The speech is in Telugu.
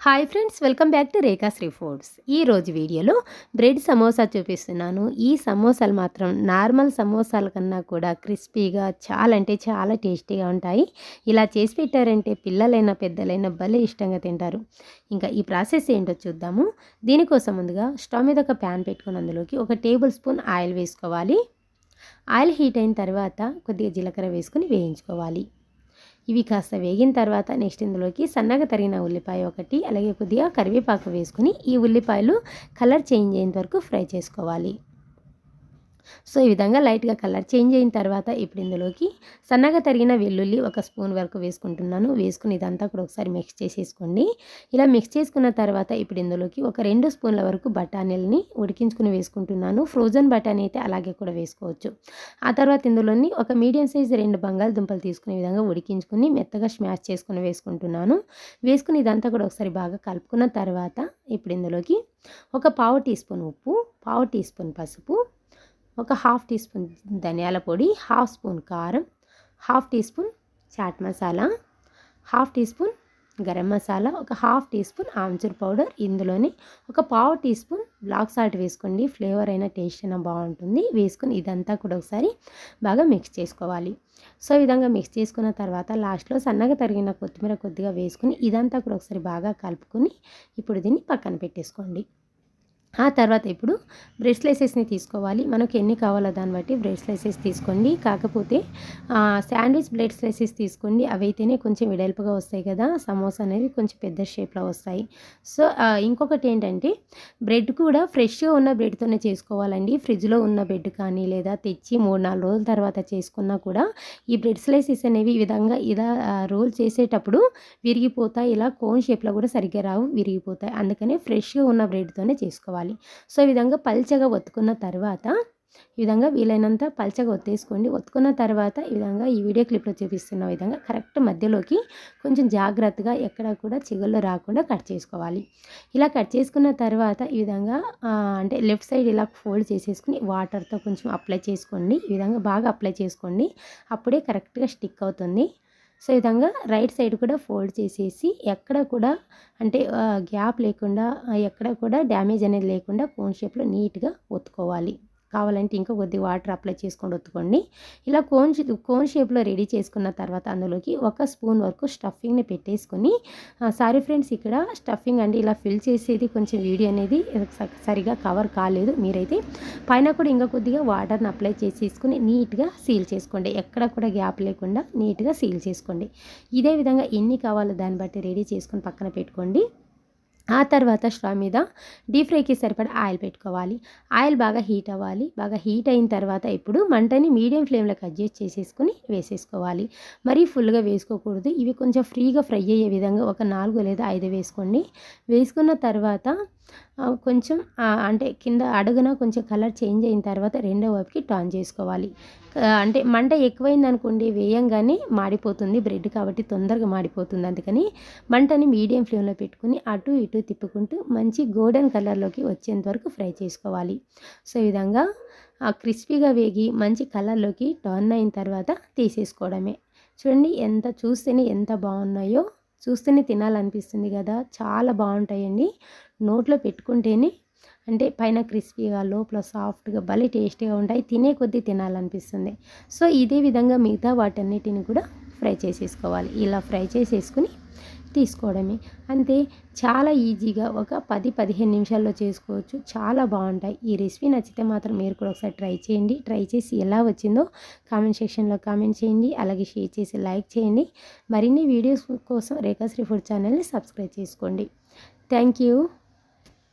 Hi friends welcome back to Rekha Shri foods ఈ రోజు వీడియోలో బ్రెడ్ సమోసా చూపిస్తున్నాను. ఈ సమోసాలు మాత్రం నార్మల్ సమోసాల కన్నా కూడా క్రిస్పీగా చాలా అంటే చాలా టేస్టీగా ఉంటాయి. ఇలా చేసి పెట్టారంటే పిల్లలైనా పెద్దలైనా భలే ఇష్టంగా తింటారు. ఇంకా ఈ ప్రాసెస్ ఏంటో చూద్దాము. దీనికోసం ముందుగా స్టవ్ మీద ఒక ప్యాన్ పెట్టుకుని అందులోకి ఒక టేబుల్ స్పూన్ ఆయిల్ వేసుకోవాలి. ఆయిల్ హీట్ అయిన తర్వాత కొద్దిగా జీలకర్ర వేసుకుని వేయించుకోవాలి. ఇవి కాస్త వేగిన తర్వాత నెక్స్ట్ ఇందులోకి సన్నగా తరిగిన ఉల్లిపాయ ఒకటి అలాగే కొద్దిగా కరివేపాకు వేసుకుని ఈ ఉల్లిపాయలు కలర్ చేంజ్ అయ్యేంత వరకు ఫ్రై చేసుకోవాలి. సో ఈ విధంగా లైట్గా కలర్ చేంజ్ అయిన తర్వాత ఇప్పుడు ఇందులోకి సన్నగా తరిగిన వెల్లుల్లి ఒక స్పూన్ వరకు వేసుకుంటున్నాను. వేసుకుని ఇదంతా కూడా ఒకసారి మిక్స్ చేసేసుకోండి. ఇలా మిక్స్ చేసుకున్న తర్వాత ఇప్పుడు ఇందులోకి ఒక రెండు స్పూన్ల వరకు బఠానీలని ఉడికించుకుని వేసుకుంటున్నాను. ఫ్రోజన్ బఠానీ అయితే అలాగే కూడా వేసుకోవచ్చు. ఆ తర్వాత ఇందులోని ఒక మీడియం సైజ్ రెండు బంగాళదుంపలు తీసుకునే విధంగా ఉడికించుకుని మెత్తగా స్మాష్ చేసుకుని వేసుకుంటున్నాను. వేసుకుని ఇదంతా కూడా ఒకసారి బాగా కలుపుకున్న తర్వాత ఇప్పుడు ఇందులోకి ఒక పావు టీ స్పూన్ ఉప్పు పావు టీ స్పూన్ పసుపు ఒక హాఫ్ టీ స్పూన్ ధనియాల పొడి హాఫ్ స్పూన్ కారం half teaspoon chaat masala half teaspoon garam masala ఒక half teaspoon amchur powder. ఇందులోనే ఒక పావు టీ స్పూన్ బ్లాక్ సాల్ట్ వేసుకోండి. ఫ్లేవర్ అయినా టేస్ట్ అయినా బాగుంటుంది. వేసుకుని ఇదంతా కూడా ఒకసారి బాగా మిక్స్ చేసుకోవాలి. సో ఈ విధంగా మిక్స్ చేసుకున్న తర్వాత లాస్ట్లో సన్నగా తరిగిన కొత్తిమీర కొద్దిగా వేసుకుని ఇదంతా కూడా ఒకసారి బాగా కలుపుకొని ఇప్పుడు దీన్ని పక్కన పెట్టేసుకోండి. ఆ తర్వాత ఇప్పుడు బ్రెడ్ స్లైసెస్ని తీసుకోవాలి. మనకు ఎన్ని కావాలో దాన్ని బట్టి బ్రెడ్ స్లైసెస్ తీసుకోండి. కాకపోతే శాండ్విచ్ బ్రెడ్ స్లైసెస్ తీసుకోండి. అవైతేనే కొంచెం వెడల్పుగా వస్తాయి కదా. సమోసా అనేవి కొంచెం పెద్ద షేప్లో వస్తాయి. సో ఇంకొకటి ఏంటంటే బ్రెడ్ కూడా ఫ్రెష్గా ఉన్న బ్రెడ్తోనే చేసుకోవాలండి. ఫ్రిడ్జ్లో ఉన్న బ్రెడ్ కానీ లేదా తెచ్చి మూడు నాలుగు రోజుల తర్వాత చేసుకున్నా కూడా ఈ బ్రెడ్ స్లైసెస్ అనేవి ఈ విధంగా ఇలా రోల్ చేసేటప్పుడు విరిగిపోతాయి. ఇలా కోన్ షేప్లో కూడా సరిగ్గా రావు విరిగిపోతాయి. అందుకనే ఫ్రెష్గా ఉన్న బ్రెడ్తోనే చేసుకోవాలి. సో ఈ విధంగా పల్చగా ఒత్తుకున్న తర్వాత ఈ విధంగా వీలైనంత పల్చగా ఒత్తేసుకోండి. ఒత్తుకున్న తర్వాత ఈ విధంగా ఈ వీడియో క్లిప్లో చూపిస్తున్న విధంగా కరెక్ట్ మధ్యలోకి కొంచెం జాగ్రత్తగా ఎక్కడ కూడా చిగుళ్ళు రాకుండా కట్ చేసుకోవాలి. ఇలా కట్ చేసుకున్న తర్వాత ఈ విధంగా అంటే లెఫ్ట్ సైడ్ ఇలా ఫోల్డ్ చేసేసుకుని వాటర్తో కొంచెం అప్లై చేసుకోండి. ఈ విధంగా బాగా అప్లై చేసుకోండి. అప్పుడే కరెక్ట్గా స్టిక్ అవుతుంది. సో ఈ విధంగా రైట్ సైడ్ కూడా ఫోల్డ్ చేసేసి ఎక్కడ కూడా అంటే గ్యాప్ లేకుండా ఎక్కడ కూడా డ్యామేజ్ అనేది లేకుండా కోన్ షేప్లో నీట్గా ఒత్తుకోవాలి. కావాలంటే ఇంకా కొద్ది వాటర్ అప్లై చేసుకొని ఒత్తుకోండి. ఇలా కోన్ కోన్ షేప్లో రెడీ చేసుకున్న తర్వాత అందులోకి ఒక స్పూన్ వరకు స్టఫింగ్ని పెట్టేసుకొని సారీ ఫ్రెండ్స్ ఇక్కడ స్టఫింగ్ అండి ఇలా ఫిల్ చేసేది కొంచెం వీడియో అనేది సరిగా కవర్ కాలేదు. మీరైతే పైన కూడా ఇంకా కొద్దిగా వాటర్ని అప్లై చేసేసుకుని నీట్గా సీల్ చేసుకోండి. ఎక్కడ కూడా గ్యాప్ లేకుండా నీట్గా సీల్ చేసుకోండి. ఇదే విధంగా ఎన్ని కావాలో దాన్ని బట్టి రెడీ చేసుకొని పక్కన పెట్టుకోండి. ఆ తర్వాత స్టవ్ మీద డీప్ ఫ్రైకి సరిపడా ఆయిల్ పెట్టుకోవాలి. ఆయిల్ బాగా హీట్ అవ్వాలి. బాగా హీట్ అయిన తర్వాత ఇప్పుడు మంటని మీడియం ఫ్లేమ్లో అడ్జస్ట్ చేసేసుకుని వేసేసుకోవాలి. మరీ ఫుల్గా వేసుకోకూడదు. ఇవి కొంచెం ఫ్రీగా ఫ్రై అయ్యే విధంగా ఒక నాలుగు లేదా ఐదు వేసుకోండి. వేసుకున్న తర్వాత కొంచెం అంటే కింద అడుగున కొంచెం కలర్ చేంజ్ అయిన తర్వాత రెండో వైపుకి టర్న్ చేసుకోవాలి. అంటే మంట ఎక్కువైంది అనుకోండి వేయంగానే మాడిపోతుంది బ్రెడ్ కాబట్టి తొందరగా మాడిపోతుంది. అందుకని మంటని మీడియం ఫ్లేమ్లో పెట్టుకుని అటు ఇటు తిప్పుకుంటూ మంచి గోల్డెన్ కలర్లోకి వచ్చేంత వరకు ఫ్రై చేసుకోవాలి. సో ఈ విధంగా క్రిస్పీగా వేగి మంచి కలర్లోకి టర్న్ అయిన తర్వాత తీసేసుకోవడమే. చూడండి ఎంత చూస్తేనే ఎంత బాగున్నాయో చూస్తేనే తినాలనిపిస్తుంది కదా చాలా బాగుంటాయండి. నోట్లో పెట్టుకుంటేనే అంటే పైన క్రిస్పీగా లోపల సాఫ్ట్గా భలే టేస్టీగా ఉంటాయి. తినే కొద్దీ తినాలనిపిస్తుంది. సో ఇదే విధంగా మిగతా వాటన్నిటిని కూడా ఫ్రై చేసేసుకోవాలి. ఇలా ఫ్రై చేసేసుకుని తీసుకోవడమే. అంతే చాలా ఈజీగా ఒక పది పదిహేను నిమిషాల్లో చేసుకోవచ్చు. చాలా బాగుంటాయి. ఈ రెసిపీ నచ్చితే మాత్రం మీరు కూడా ఒకసారి ట్రై చేయండి. ట్రై చేసి ఎలా వచ్చిందో కామెంట్ సెక్షన్లో కామెంట్ చేయండి. అలాగే షేర్ చేసి లైక్ చేయండి. మరిన్ని వీడియోస్ కోసం రేఖాశ్రీ ఫుడ్ ఛానల్ని సబ్స్క్రైబ్ చేసుకోండి. Thank you.